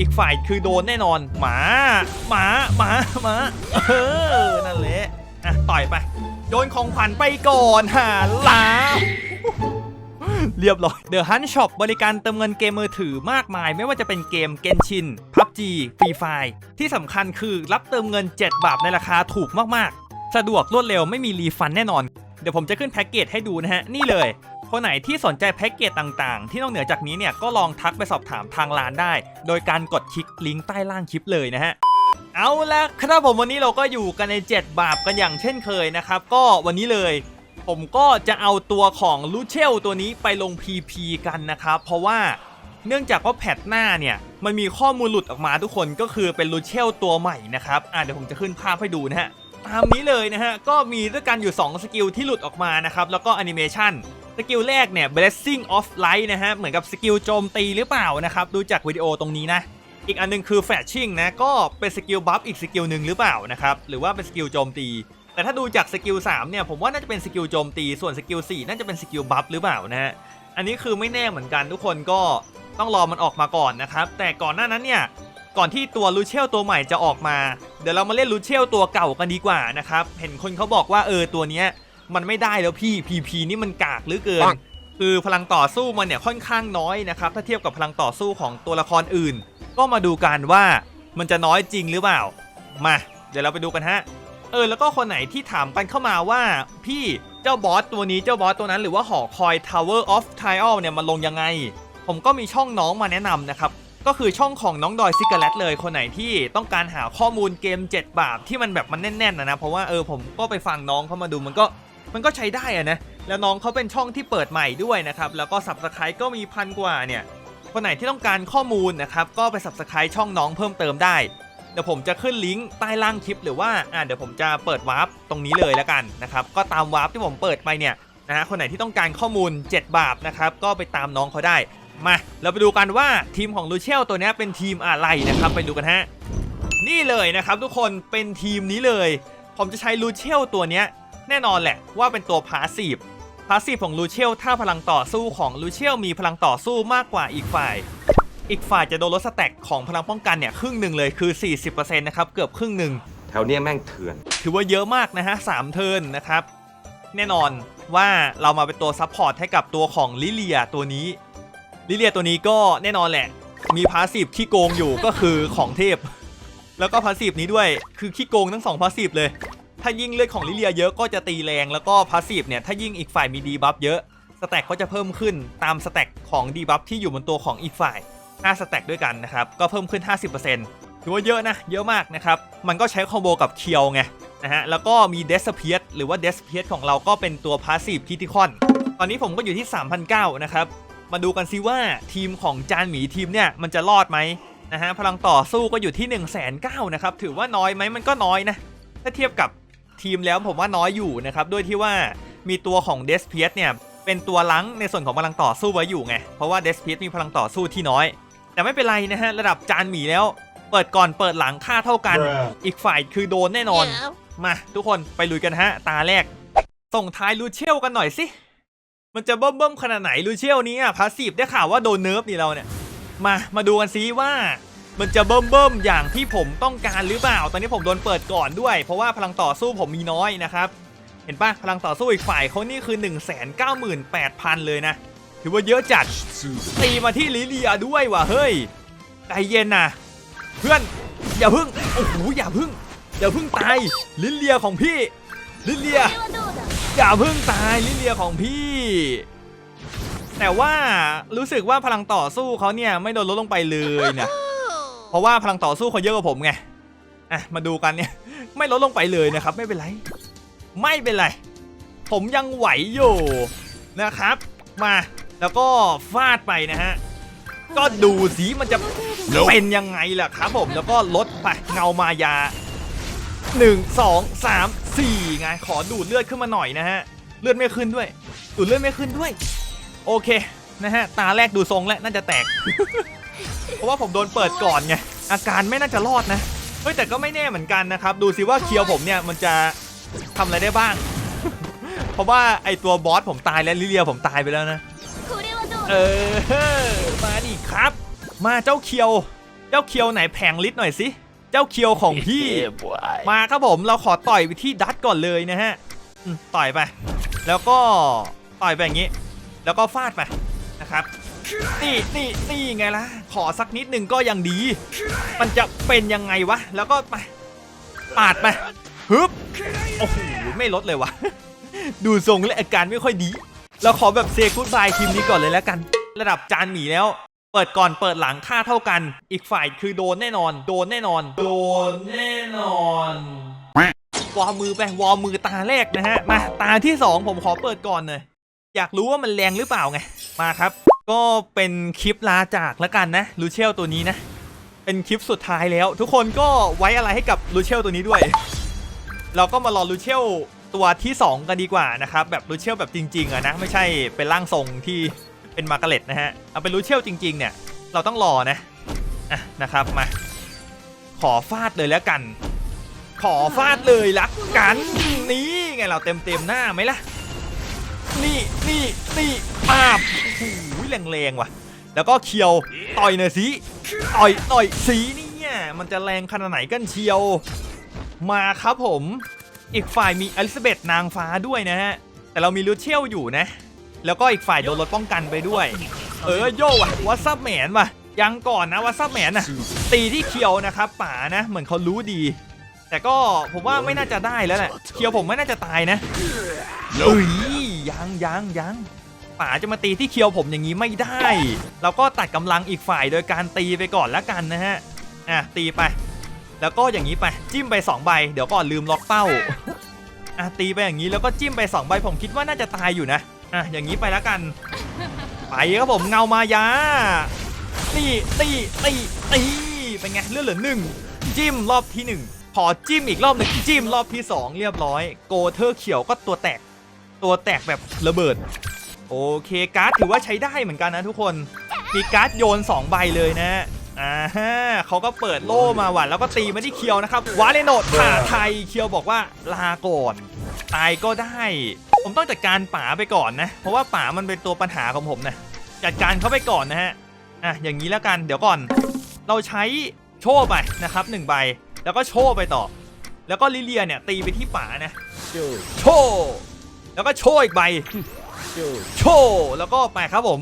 อีกฝ่ายคือโดนแน่นอน หมาหมาหมาหมาเออนั่นแหละอะต่อยไปโดนของขวัญไปก่อนหาลาเรียบร้อย The Hunt Shop บริการเติมเงินเกมมือถือมากมาย ไม่ว่าจะเป็นเกม Genshin PUBG Free Fire ที่สำคัญคือรับเติมเงิน 7 บาทในราคาถูกมากๆ สะดวกรวดเร็วไม่มีรีฟันแน่นอน เดี๋ยวผมจะขึ้นแพ็กเกจให้ดูนะฮะ นี่เลย คนไหนที่สนใจแพ็กเกจต่างๆ ที่นอกเหนือจากนี้เนี่ยก็ลองทักไปสอบถามทางร้านได้ โดยการกดคลิกลิงก์ใต้ล่างคลิปเลยนะฮะเอาละครับผมวันนี้เราก็อยู่กันใน 7 บาปกันอย่างเช่นเคยนะครับ ก็วันนี้เลย ผมก็จะเอาตัวของลูเชลตัวนี้ไปลง PP กันนะครับ เพราะว่าเนื่องจากว่าแพทหน้าเนี่ย มันมีข้อมูลหลุดออกมาทุกคนก็คือเป็นลูเชลตัวใหม่นะครับอะเดี๋ยวผมจะขึ้นภาพให้ดูนะฮะตามนี้เลยนะฮะก็มีด้วยกันอยู่ 2 สกิลที่หลุดออกมานะครับแล้วก็แอนิเมชัน กิลแรกเนี่ย blessing of light นะฮะ เหมือนกับสกิลโจมตีหรือเปล่านะครับ ดูจากวิดีโอตรงนี้นะ อีกอันหนึงคือ flashing นะ ก็เป็นสกิลบัฟอีกสกิลหนึ่งหรือเปล่านะครับ หรือว่าเป็นสกิลโจมตี แต่ถ้าดูจากสกิล3เนี่ย ผมว่าน่าจะเป็นสกิลโจมตี ส่วนสกิล4น่าจะเป็นสกิลบัฟหรือเปล่านะฮะ อันนี้คือไม่แน่เหมือนกันทุกคนก็ต้องรอมันออกมาก่อนนะครับ แต่ก่อนหน้านั้นเนี่ย ก่อนที่ตัวลูเชลตัวใหม่จะออกมา เดี๋ยวเรามาเล่นลูเชลตัวเก่ากันดีกว่านะครับ เห็นคนเขาบอกว่าเออตัวเนี้ย มันไม่ได้แล้วพี่ PP นี่มันกากเหลือเกินปังคือพลังต่อสู้มันเนี่ยค่อนข้างน้อยนะครับถ้าเทียบกับพลังต่อสู้ของตัวละครอื่น ก็มาดูกันว่ามันจะน้อยจริงหรือเปล่า มา เดี๋ยวเราไปดูกันฮะเออแล้วก็คนไหนที่ถามกันเข้ามาว่า พี่เจ้าบอสตัวนี้เจ้าบอสตัวนั้นหรือว่าหอคอย Tower of Trial เนี่ยมันลงยังไง ผมก็มีช่องน้องมาแนะนำนะครับ ก็คือช่องของน้องดอยซิกเกเลตเลยคนไหนที่ต้องการหาข้อมูลเกม 7 บาทที่มันแบบมันแน่นๆนะนะ เพราะว่าเออผมก็ไปฟังน้องเขามาดูมันก็ มันก็ใช้ได้อะนะ แล้วน้องเขาเป็นช่องที่เปิดใหม่ด้วยนะครับ แล้วก็ Subscribe ก็มีพันกว่าเนี่ยคนไหนที่ต้องการข้อมูลนะครับ ก็ไป Subscribe ช่องน้องเพิ่มเติมได้ เดี๋ยวผมจะขึ้นลิงก์ใต้ล่างคลิปหรือว่าอ่าเดี๋ยวผมจะเปิดวาร์ปตรงนี้เลยแล้วกันนะครับ ก็ตามวาร์ปที่ผมเปิดไปเนี่ยนะฮะคนไหนที่ต้องการข้อมูล 7 บาทนะครับ ก็ไปตามน้องเขาได้ มาเราไปดูกันว่าทีมของลูเชลตัวนี้เป็นทีมอะไรนะครับ ไปดูกันฮะ นี่เลยนะครับทุกคนเป็นทีมนี้เลย ผมจะใช้ลูเชลตัวเนี้ย แน่นอนแหละว่าเป็นตัวพาสซีฟพาสซีฟของลูเชลถ้าพลังต่อสู้ของลูเชลมีพลังต่อสู้มากกว่าอีกฝ่าย อีกฝ่ายจะโดนลดสแต็กของพลังป้องกันเนี่ยครึ่งหนึ่งเลยคือ 40%นะครับเกือบครึ่งหนึ่งแถวเนี้ยแม่งเถื่อน ถือว่าเยอะมากนะฮะสามเทิร์นนะครับแน่นอนว่าเรามาเป็นตัวซัพพอร์ตให้กับตัวของลิเลียตัวนี้ลิเลียตัวนี้ก็แน่นอนแหละ มีพาสซีฟขี้โกงอยู่ก็คือของเทพ แล้วก็พาสซีฟนี้ด้วยคือขี้โกงทั้งสองพาสซีฟเลย ถ้ายิ่งเลือดของลิเลียเยอะก็จะตีแรงแล้วก็พาสซีฟเนี่ยถ้ายิ่งอีกฝ่ายมีดีบัฟเยอะสแต็กก็จะเพิ่มขึ้นตามสแต็กของดีบัฟที่อยู่บนตัวของอีกฝ่าย 5 สแต็กด้วยกันนะครับ ก็เพิ่มขึ้น 50%ถือว่าเยอะนะ เยอะมากนะครับ มันก็ใช้คอมโบกับเคียวไงนะฮะ แล้วก็มีเดสเพียหรือว่าเดสเพียของเราก็เป็นตัวพาสซีฟคิติคอน ตอนนี้ผมก็อยู่ที่ 3,009นะครับ มาดูกันซิว่าทีมของจานหมีทีมเนี่ยมันจะรอดไหมนะฮะ พลังต่อสู้ก็อยู่ที่1 9 0 0 0นะครับ ถือว่าน้อยไหมมันก็น้อยนะ ถ้าเทียบกับ ทีมแล้วผมว่าน้อยอยู่นะครับด้วยที่ว่ามีตัวของเดสเพียเนี่ยเป็นตัวลังในส่วนของพลังต่อสู้ไว้อยู่ไงเพราะว่าเดสเพียมีพลังต่อสู้ที่น้อย แต่ไม่เป็นไรนะฮะระดับจานหมีแล้ว เปิดก่อนเปิดหลังค่าเท่ากัน อีกฝ่ายคือโดนแน่นอน มาทุกคนไปลุยกันฮะ ตาแรก ส่งท้ายลูเชลกันหน่อยสิมันจะเบิ่มเบิ่มๆขนาดไหนลูเชลนี้อะพาสซีฟได้ข่าวว่าโดนเนิร์ฟนี่เราเนี่ยมามาดูกันซิว่า มันจะเบิ่มเบิ่มๆอย่างที่ผมต้องการหรือเปล่า ตอนนี้ผมโดนเปิดก่อนด้วย เพราะว่าพลังต่อสู้ผมมีน้อยนะครับ เห็นปะพลังต่อสู้อีกฝ่ายเขานี่คือ 1 9 8 0 0 0 เลยนะ ถือว่าเยอะจัดตีมาที่ลิเลียด้วยว่ะเฮ้ยใจเย็นนะเพื่อนอย่าพึ่งโอ้โหอย่าพึ่งอย่าพึ่งตายลิเลียของพี่ ลิเลียอย่าพึ่งตายลิเลียของพี่แต่ว่ารู้สึกว่าพลังต่อสู้เขาเนี่ยไม่โดนลดลงไปเลยเนี่ย เพราะว่าพลังต่อสู้เขาเยอะกว่าผมไงอะมาดูกันเนี่ย ไม่ลดลงไปเลยนะครับ ไม่เป็นไร ไม่เป็นไร ผมยังไหวอยู่นะครับ มาแล้วก็ฟาดไปนะฮะก็ดูสิมันจะเป็นยังไงล่ะครับผมแล้วก็ลดไปเงามายา 1 2 3 4ไงขอดูดเลือดขึ้นมาหน่อยนะฮะเลือดไม่ขึ้นด้วย ดูดเลือดไม่ขึ้นด้วย โอเคนะฮะตาแรกดูทรงแล้วน่าจะแตก เพราะว่าผมโดนเปิดก่อนไงอาการไม่น่าจะรอดนะเฮ้ยแต่ก็ไม่แน่เหมือนกันนะครับ ดูสิว่าเคียวผมเนี่ยมันจะทำอะไรได้บ้าง เพราะว่าไอตัวบอสผมตายแล้วลิเลียผมตายไปแล้วนะเออมาดิครับ มาเจ้าเคียว เจ้าเคียวไหนแผงลิ์หน่อยสิเจ้าเคียวของพี่ มาครับผมเราขอต่อยไปที่ดัตก่อนเลยนะฮะอืมต่อยไป แล้วก็ต่อยไปอย่างนี้ แล้วก็ฟาดไปนะครับ นี่นี่นี่ไงล่ะ ขอสักนิดหนึ่งก็ยังดี มันจะเป็นยังไงวะ แล้วก็ไปปาดไปฮึบโอ้โหไม่ลดเลยวะ ดูทรงและอาการไม่ค่อยดี เราขอแบบเซกุดบายทีมนี้ก่อนเลยแล้วกัน ระดับจานหมีแล้ว เปิดก่อนเปิดหลังค่าเท่ากัน อีกฝ่ายคือโดนแน่นอน โดนแน่นอน โดนแน่นอนวอร์มมือไปวอร์มมือตาแรกนะฮะ มาตาที่ 2 ผมขอเปิดก่อนเลยอยากรู้ว่ามันแรงหรือเปล่าไง มาครับ ก็เป็นคลิปลาจากแล้วกันนะลูเชลตัวนี้นะ เป็นคลิปสุดท้ายแล้ว ทุกคนก็ไว้อะไรให้กับลูเชลตัวนี้ด้วย เราก็มารอลูเชลตัวที่ 2 กันดีกว่านะครับ แบบลูเชลแบบจริงๆอะนะไม่ใช่เป็นร่างทรงที่เป็นมาร์กาเร็ตนะฮะเอาเป็นลูเชลจริง ๆ เนี่ย เราต้องรอนะอะนะครับมา ขอฟาดเลยแล้วกัน ขอฟาดเลยละกันนี่ไงเราเต็มเต็มๆหน้าไหมล่ะ นี่นี่นี่ปาบ แรงๆว่ะ แล้วก็เคียวต่อยหน่อยสิต่อยต่อยสีเนี่ยมันจะแรงขนาดไหนกันเชียว มาครับผม อีกฝ่ายมีอลิซาเบธนางฟ้าด้วยนะฮะ แต่เรามีลูเชลอยู่นะ แล้วก็อีกฝ่ายโดนลดป้องกันไปด้วย เออโย่ว่ะวัตซับแมนว่ะยังก่อนนะวัตซับแมนน่ะตีที่เคียวนะครับป๋านะเหมือนเขารู้ดี แต่ก็ผมว่าไม่น่าจะได้แล้วแหละเคียวผมไม่น่าจะตายนะเอ้ยยังยังยัง ป๋าจะมาตีที่เคียวผมอย่างนี้ไม่ได้ เราก็ตัดกำลังอีกฝ่ายโดยการตีไปก่อนละกันนะฮะอะตีไป แล้วก็อย่างนี้ไปจิ้มไป2ใบเดี๋ยวก่อนลืมล็อกเป้าอะตีไปอย่างนี้แล้วก็จิ้มไป2ใบผมคิดว่าน่าจะตายอยู่นะอะอย่างนี้ไปแล้วกันไปครับผมเงามายาตีตีตีตีเป็นไงเลือดเหลือหนึ่งจิ้มรอบที่หนึ่งพอจิ้มอีกรอบหนึ่งจิ้มรอบที่สองเรียบร้อย โกเทอร์เขียวก็ตัวแตก ตัวแตกแบบระเบิด โอเคการ์ดถือว่าใช้ได้เหมือนกันนะทุกคน มีการ์ดโยน 2 ใบเลยนะอ่าฮะเขาก็เปิดโล่มาหว่ะแล้วก็ตีมาที่เคียวนะครับวาเลโนดผ่าไทยเคียวบอกว่าลาก่อนตายก็ได้ ผมต้องจัดการป๋าไปก่อนนะ เพราะว่าป๋ามันเป็นตัวปัญหาของผมนะจัดการเขาไปก่อนนะฮะอะอย่างนี้แล้วกันเดี๋ยวก่อน เราใช้โชว์ไปนะครับหนึ่งใบแล้วก็โชว์ไปต่อ แล้วก็ลิเลียเนี่ยตีไปที่ป๋านะโชว์แล้วก็โชว์อีกใบ โชว์แล้วก็ไปครับผม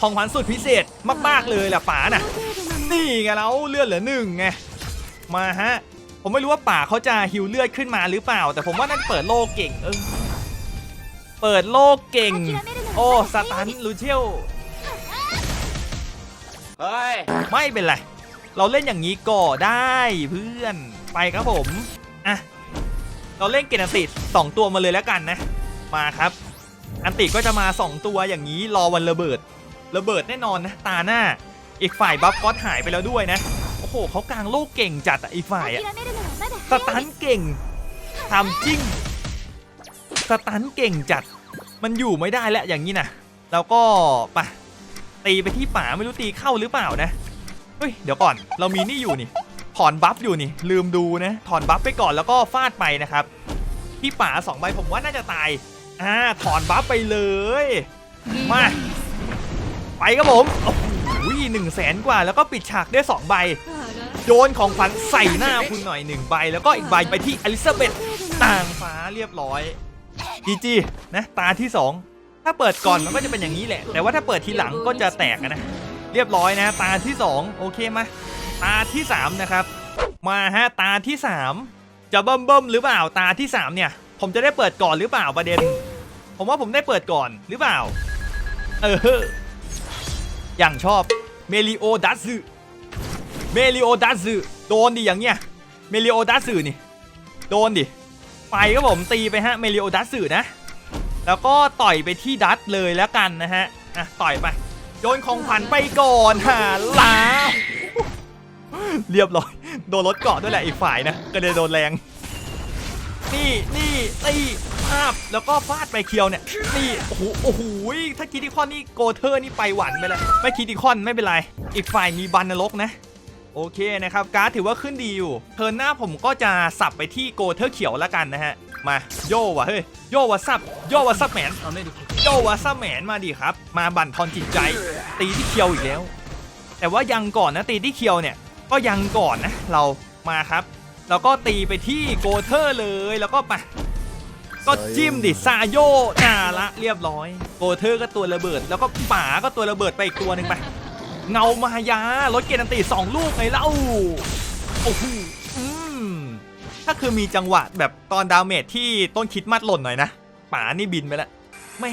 ของขวัญสุดพิเศษมากๆเลยแหละป๋าน่ะ นี่ไงแล้วเลือดเหลือหนึ่งไงมาฮะผมไม่รู้ว่าป่าเขาจะฮิวเลือดขึ้นมาหรือเปล่า แต่ผมว่านั่นเปิดโลกเก่งเออเปิดโลกเก่ง โอ้สตันลูเชียวเฮ้ยไม่เป็นไร เราเล่นอย่างนี้ก็ได้เพื่อนไปครับผมอะเราเล่นเกณฑ์อันติสองตัวมาเลยแล้วกันนะ มาครับ อันติก็จะมา 2 ตัวอย่างนี้รอวันระเบิด ระเบิดแน่นอนนะตาหน้า อีกฝ่ายบัฟก็หายไปแล้วด้วยนะ โอ้โหเขากลางโลกเก่งจัดอะอีกฝ่ายอะสตันเก่งทำจริงสตันเก่งจัด มันอยู่ไม่ได้แล้วอย่างนี้นะแล้วก็ไปะตีไปที่ป่าไม่รู้ตีเข้าหรือเปล่านะเฮ้ยเดี๋ยวก่อนเรามีนี่อยู่นี่ถอนบัฟอยู่นี่ ลืมดูนะถอนบัฟไปก่อนแล้วก็ฟาดไปนะครับ ที่ป่าสองใบผมว่าน่าจะตาย อ่าถอนบัฟไปเลย มา ไปครับผมโอ้โหหนึ่งแสนกว่าแล้วก็ปิดฉากด้วยสองใบ โยนของขวัญใส่หน้าคุณหน่อยหนึ่งใบ แล้วก็อีกใบไปที่อลิซาเบธต่างฟ้าเรียบร้อยจีจีนะตาที่2ถ้าเปิดก่อนมันก็จะเป็นอย่างนี้แหละ แต่ว่าถ้าเปิดทีหลังก็จะแตกอะนะ เรียบร้อยนะ ตาที่2โอเคมาตาที่3นะครับ มาฮะตาที่3จะเบิ่มเบิ่มๆหรือเปล่าตาที่3เนี่ย ผมจะได้เปิดก่อนหรือเปล่าประเด็น ผมว่าผมได้เปิดก่อนหรือเปล่า เออ อย่างชอบเมลิโอดัตซึเมลิโอดัสึโดนดิอย่างเงี้ยเมลิโอดัสึนี่ โดนดิ ไปก็ผมตีไปฮะเมลิโอดัสึนะ แล้วก็ต่อยไปที่ดัตเลยแล้วกันนะฮะ อะต่อยไป โยนของขวัญไปก่อนฮะลาเรียบร้อย โดนรถเกาะด้วยแหละอีกฝ่ายนะ ก็เลยโดนแรง นี่นี่ตีาพแล้วก็ฟาดไปเคียวเนี่ยนี่โอ้โหโอ้โหถ้าคิดอีคอนนี่โกเทอร์นี่ไปหวันไปแล้วไม่คิดอีคอนไม่เป็นไร อีกฝ่ายมีบันนรกนะโอเคนะครับการ์ดถือว่าขึ้นดีอยู่เทิร์นหน้าผมก็จะสับไปที่โกเทอร์เขียวแล้วกันนะฮะ มาโย่ว่ะเฮ้ยโย่ว่ะซับโย่ว่ะซับแมนโย่ว่ะซับแมนมาดิครับ มาบั่นทอนจิตใจ ตีที่เคียวอีกแล้ว แต่ว่ายังก่อนนะตีที่เคียวเนี่ย ก็ยังก่อนนะเรามาครับ แล้วก็ตีไปที่โกเทอร์เลยแล้วก็ไป ก็จิ้มดิซาโยน่าละเรียบร้อย โกเทอร์ก็ตัวระเบิด แล้วก็ป๋าก็ตัวระเบิดไปอีกตัวหนึ่งไป เงามายารถเกณฑ์อันตีสองลูกไงเล่าโอ้โหถ้าคือมีจังหวะแบบตอนดาวเมจที่ต้นคิดมัดหล่นหน่อยนะป๋านี่บินไปแล้วแม่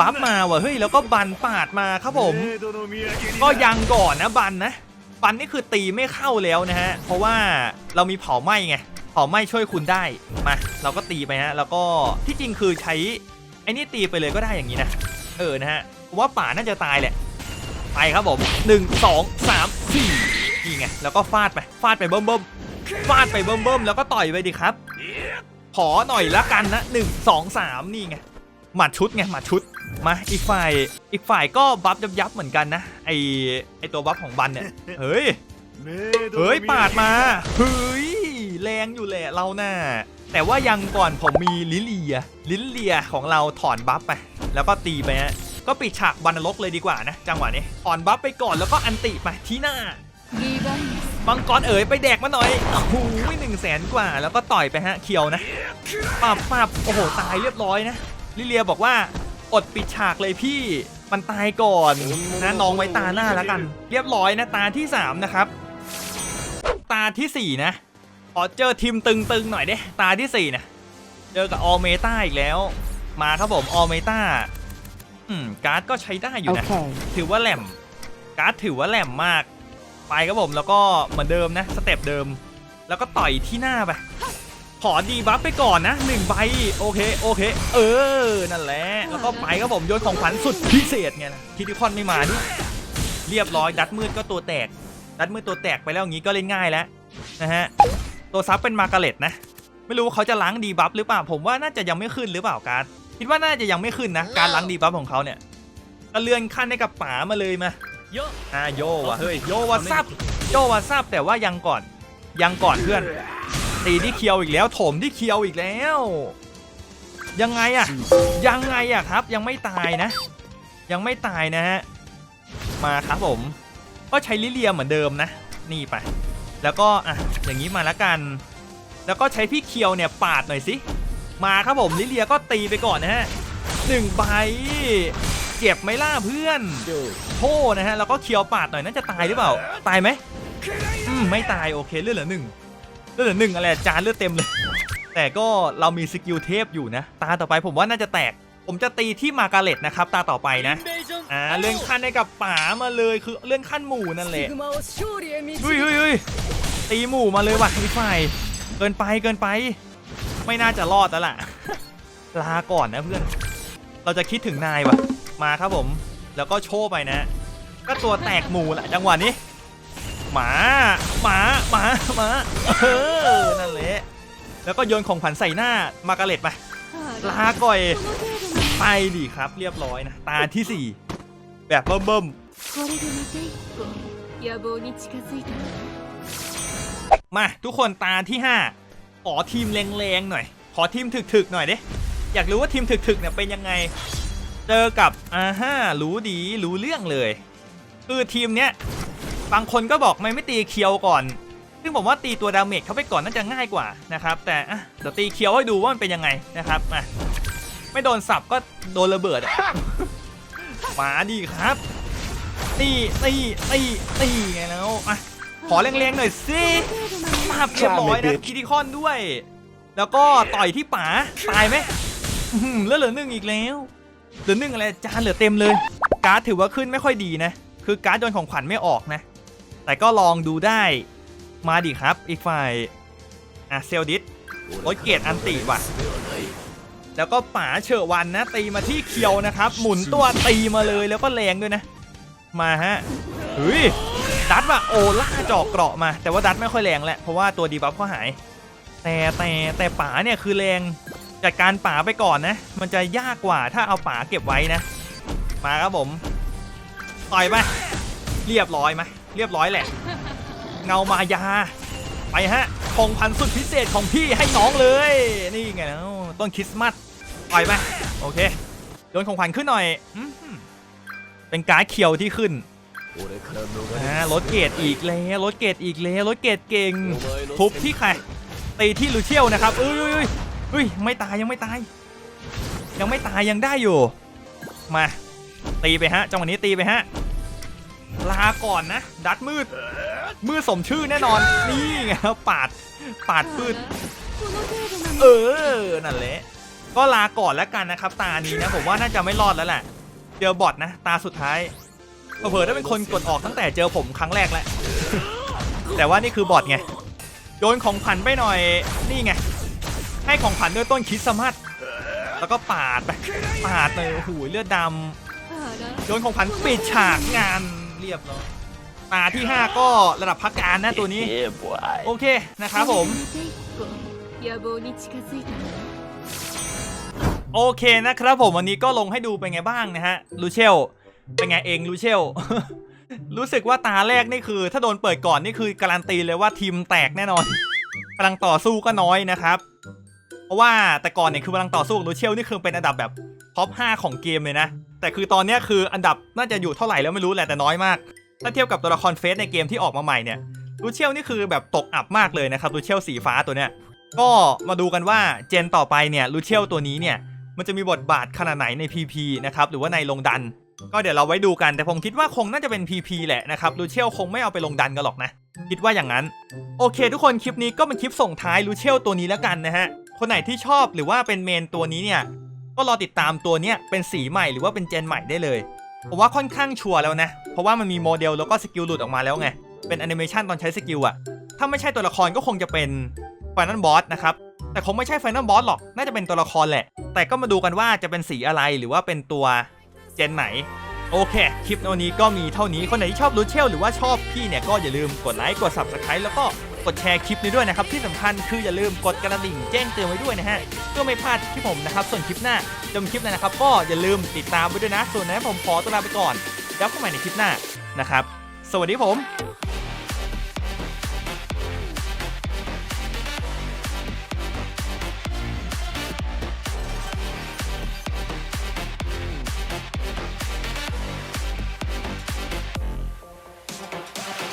ปั๊บมาว่ะเฮ้ยแล้วก็บันปาดมาครับผม ก็ยังก่อนนะบันนะ บันนี่คือตีไม่เข้าแล้วนะฮะ เพราะว่าเรามีเผาไหม้ไง เผาไหม้ช่วยคุณได้มาเราก็ตีไปฮะแล้วก็ที่จริงคือใช้ไอ้นี่ตีไปเลยก็ได้อย่างนี้นะเออนะฮะว่าป่าน่าจะตายแหละไปครับผม1 2 3 4นี่ไงแล้วก็ฟาดไปฟาดไปเบิ่มเบิ่มฟาดไปเบิ่มเบิ่มแล้วก็ต่อยไปดิครับ ขอหน่อยละกันนะ1 2 3นี่ไงหมัดชุดไงหมัดชุดมาอีกฝ่ายอีกฝ่ายก็บัฟยับยับเหมือนกันนะไอไอตัวบัฟของบันเนี่ยเฮ้ยเฮ้ยปาดมาเฮ้ย แรงอยู่แหละเราน่ะแต่ว่ายังก่อนผมมีลิเลีย ลิเลียของเราถอนบัฟไป แล้วก็ตีไปฮะก็ปิดฉากบันรกเลยดีกว่านะ จังหวะนี้ถอนบัฟไปก่อนแล้วก็อันติไปที่หน้ามังกรเอ๋ยไปแดกมาหน่อยโอ้โหไม่หนึ่งแสนกว่า แล้วก็ต่อยไปฮะเคียวนะปับปับโอ้โหตายเรียบร้อยนะลิเลียบอกว่าอดปิดฉากเลยพี่มันตายก่อนนะน้องไว้ตาหน้าแล้วกัน เรียบร้อยนะตาที่ 3 นะครับ ตาที่ 4 นะ ขอเจอทีมตึงๆหน่อยเด้ตาทีสี่4นะเจอกับออเมตาอีกแล้ว มาครับผมออเมตาอืมการ์ดก็ใช้ได้อยู่นะ Okay ถือว่าแหลม การ์ดถือว่าแหลมมาก ไปครับผมแล้วก็เหมือนเดิมนะสเต็ปเดิม แล้วก็ต่อยที่หน้าไปขอดีบัฟไปก่อนนะหนึ่งใบโอเคโอเค เออ นั่นแหละ แล้วก็ไปครับผมโยนของขวัญสุดพิเศษไงนะคิดิคอนไม่มาด้วยเรียบร้อยดัดมืดก็ตัวแตก ดัดมืดตัวแตกไปแล้วอย่างนี้ก็เล่นง่ายแล้วนะฮะ ตัวซับเป็นมาร์กาเร็ตนะ ไม่รู้ว่าเขาจะล้างดีบัฟหรือเปล่า ผมว่าน่าจะยังไม่ขึ้นหรือเปล่าการดคิดว่าน่าจะยังไม่ขึ้นนะ การล้างดีบัฟของเขาเนี่ยก็เลื่อนขั้นให้กับป๋ามาเลยมาอ่าโยว่ะเฮ้ยโยว่ะซับโยว่ะซับแต่ว่ายังก่อนยังก่อนเพื่อนตีที่เคียวอีกแล้วถมที่เคียวอีกแล้ว ยังไงอะยังไงอะครับ ยังไม่ตายนะ ยังไม่ตายนะฮะมาครับผม ก็ใช้ลิเลียเหมือนเดิมนะ นี่ไป แล้วก็อะอย่างนี้มาแล้วกัน แล้วก็ใช้พี่เคียวเนี่ยปาดหน่อยสิ มาครับผมลิเลียก็ตีไปก่อนนะฮะหนึ่งใบเจ็บไหมล่ะเพื่อนโทษนะฮะแล้วก็เคียวปาดหน่อยน่าจะตายหรือเปล่า ตายไหมอืมไม่ตายโอเคเลือดเหลือหนึ่งเลือดเหลือหนึ่งอะไรจานเลือดเต็มเลย แต่ก็เรามีสกิลเทพอยู่นะ ตาต่อไปผมว่าน่าจะแตก ผมจะตีที่มาการเล็ตนะครับ ตาต่อไปนะ อ่าเรื่องขั้นให้กับป๋ามาเลยคือเรื่องขั้นหมู่นั่นแหละเฮ้ยเฮ้ยเฮ้ยตีหมู่มาเลยว่ะอีกฝ่ายเกินไปเกินไป ไม่น่าจะรอดแล้วล่ะ ลาก่อนนะเพื่อน เราจะคิดถึงนายว่ะ มาครับผม แล้วก็โชว์ไปนะ ก็ตัวแตกหมู่แหละจังหวะนี้หมาหมาหมาหมาเออนั่นแหละแล้วก็โยนของผันใส่หน้ามากระเล็ดไปลาก่อยไปดิครับเรียบร้อยนะ ตาที่สี่ แบบเบิ่มๆมาทุกคนตาที่ 5 ขอทีมแรงๆหน่อย ขอทีมถึกๆหน่อยเด้อยากรู้ว่าทีมถึกๆเนี่ยเป็นยังไง เจอกับอ่าห้ารู้ดีรู้เรื่องเลย คือทีมเนี้ยบางคนก็บอกไม่ไม่ตีเคียวก่อน ซึ่งผมว่าตีตัวดาเมจเข้าไปก่อนน่าจะง่ายกว่านะครับ แต่เดี๋ยวตีเคียวให้ดูว่ามันเป็นยังไงนะครับอ่ไม่โดนสับก็โดนระเบิด มาดิครับตีตีตีตีไงแล้วอะขอแรงๆหน่อยสิมาเรียบร้อยนะคิดิคอนด้วย แล้วก็ต่อยที่ป๋าตายไหมแล้วเหลือหนึ่งอีกแล้วเหลือหนึ่งอะไรจานเหลือเต็มเลย การ์ดถือว่าขึ้นไม่ค่อยดีนะ คือการ์ดโดนของขวัญไม่ออกนะ แต่ก็ลองดูได้มาดิครับอีกฝ่ายอะเซลดิสรดเกรอันติว่ะ แล้วก็ป๋าเฉอวันนะ ตีมาที่เคียวนะครับ หมุนตัวตีมาเลยแล้วก็แรงด้วยนะ มาฮะเฮ้ยดัตว่ะโอล่าจอกเกราะมา แต่ว่าดัตไม่ค่อยแรงแหละเพราะว่าตัวดีบัฟเขาหาย แต่แต่แต่ป๋าเนี่ยคือแรงจัดการป๋าไปก่อนนะ มันจะยากกว่าถ้าเอาป๋าเก็บไว้นะ มาครับผมต่อยไปเรียบร้อยไหมเรียบร้อยแหละ เงามายา ไปฮะของพันสุดพิเศษของพี่ให้น้องเลย นี่ไงเนาะต้นคริสต์มาส ปล่อยไปโอเคโยนของขวัญขึ้นหน่อยอื้อหือเป็นการ์ดเคียวที่ขึ้น 俺から逃 อ่า れ รถเกรดอีกแล้วรถเกรดอีกแล้วรถเกรดเก่ง お前の ทุบที่ใครตีที่ลูเชียวนะครับเอ้ยเอ้ยเอ้ยเฮ้ยไม่ตายยังไม่ตาย ยังไม่ตายยังได้อยู่ มาตีไปฮะจังหวะนี้ตีไปฮะลาก่อนนะ ดัดมืด มืดสมชื่อแน่นอน นี่ไงครับปาดปาดพืด この程度な เอ の อ นั่นแหละ ก็ลาก่อนแล้วกันนะครับ ตานี้นะผมว่าน่าจะไม่รอดแล้วแหละเจอบอทนะ ตาสุดท้ายเผลอถ้าเป็นคนกดออกตั้งแต่เจอผมครั้งแรกแหละแต่ว่านี่คือบอทไงโยนของผันไปหน่อยนี่ไงให้ของผันด้วยต้นคิดสมัตแล้วก็ปาดไปปาดเลยโอ้โหเลือดดำโยนของผันปิดฉากงานเรียบร้อยตาที่ 5 ก็ระดับพักการนะตัวนี้ โอเคนะครับผม โอเคนะครับผมวันนี้ก็ลงให้ดูเป็นไงบ้างนะฮะลูเชลเป็นไงเองลูเชลรู้สึกว่าตาแรกนี่คือ ถ้าโดนเปิดก่อนนี่คือการันตีเลยว่าทีมแตกแน่นอนพลังต่อสู้ก็น้อยนะครับ เพราะว่าแต่ก่อนเนี่ยคือพลังต่อสู้ของลูเชลนี่คือเป็นอันดับแบบท็อป5ของเกมเลยนะ แต่คือตอนนี้คืออันดับน่าจะอยู่เท่าไหร่แล้วไม่รู้แหละแต่น้อยมาก ถ้าเทียบกับตัวละครเฟสในเกมที่ออกมาใหม่เนี่ยลูเชลนี่คือแบบตกอับมากเลยนะครับลูเชลสีฟ้าตัวเนี้ยก็มาดูกันว่าเจนต่อไปเนี่ยลูเชลตัวนี้เนี่ย มันจะมีบทบาทขนาดไหนใน PP นะครับหรือว่าในลงดัน ก็เดี๋ยวเราไว้ดูกันแต่ผมคิดว่าคงน่าจะเป็น PP แหละนะครับลูเชลคงไม่เอาไปลงดันกันหรอกนะ คิดว่าอย่างนั้น โอเค ทุกคนคลิปนี้ก็เป็นคลิปส่งท้ายลูเชลตัวนี้แล้วกันนะฮะคนไหนที่ชอบหรือว่าเป็นเมนตัวนี้เนี่ยก็รอติดตามตัวเนี้ยเป็นสีใหม่หรือว่าเป็นเจนใหม่ได้เลยผมว่าค่อนข้างชัวร์แล้วนะ เพราะว่ามันมีโมเดลแล้วก็สกิลหลุดออกมาแล้วไง เป็นแอนิเมชันตอนใช้สกิลอะถ้าไม่ใช่ตัวละครก็คงจะเป็น ไฟน a ลบอสนะครับ แต่คงไม่ใช่ไฟน a ลบอสหรอก น่าจะเป็นตัวละครแหละ แต่ก็มาดูกันว่าจะเป็นสีอะไรหรือว่าเป็นตัวเจนไหน โอเค คลิปวันนี้ก็มีเท่านี้ คนไหนที่ชอบรูเชลหรือว่าชอบพี่เนี่ยก็อย่าลืมกดไลค์ กด subscribe แล้วก็กดแชร์คลิปนี้ด้วยนะครับ ที่สำคัญคืออย่าลืมกดกระดิ่งแจ้งเตือนไว้ด้วยนะฮะเพื่อไม่พลาดคลิปผมนะครับ ส่วนคลิปหน้าจะมีคลิปไหนนะครับ ก็อย่าลืมติดตามไว้ด้วยนะ ส่วนนั้นผมขอตัวลาไปก่อน แล้วพบกันใหม่ในคลิปหน้านะครับ สวัสดีผม